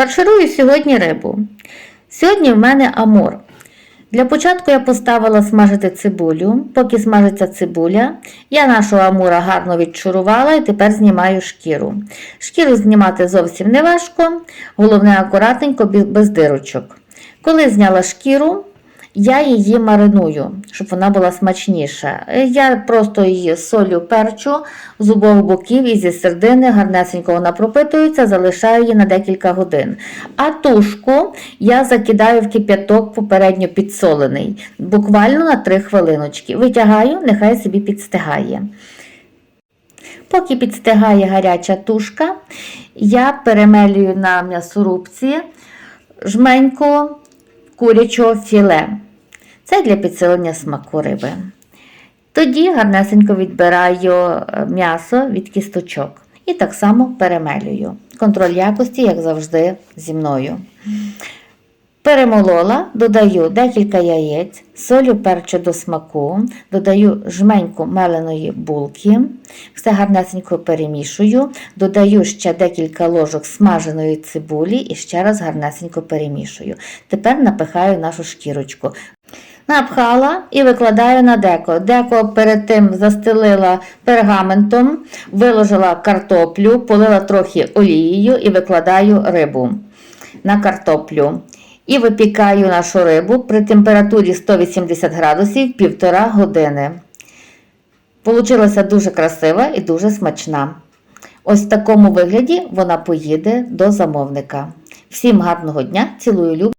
Фарширую сьогодні рибу. Сьогодні в мене амур. Для початку я поставила смажити цибулю. Поки смажиться цибуля, я нашого амура гарно відчурувала і тепер знімаю шкіру. Шкіру знімати зовсім не важко, головне акуратненько, без дирочок. Коли зняла шкіру, я її мариную, щоб вона була смачніша. Я просто її солю перчу з обох боків і зі середини гарнесенько вона пропитується, залишаю її на декілька годин. А тушку я закидаю в кип'яток попередньо підсолений, буквально на 3 хвилиночки. Витягаю, нехай собі підстигає. Поки підстигає гаряча тушка, я перемелюю на м'ясорубці жменьку курячого філе. Це для підсилення смаку риби. Тоді гарнесенько відбираю е, м'ясо від кісточок і так само перемелюю. Контроль якості, як завжди, зі мною. Перемолола, додаю декілька яєць, солю перчу до смаку, додаю жменьку меленої булки, все гарнесенько перемішую, додаю ще декілька ложок смаженої цибулі і ще раз гарнесенько перемішую. Тепер напихаю нашу шкірочку. Напхала і викладаю на деко. Деко перед тим застелила пергаментом, виложила картоплю, полила трохи олією і викладаю рибу на картоплю. І випікаю нашу рибу при температурі 180 градусів півтора години. Получилася дуже красива і дуже смачна. Ось в такому вигляді вона поїде до замовника. Всім гарного дня, цілую люб.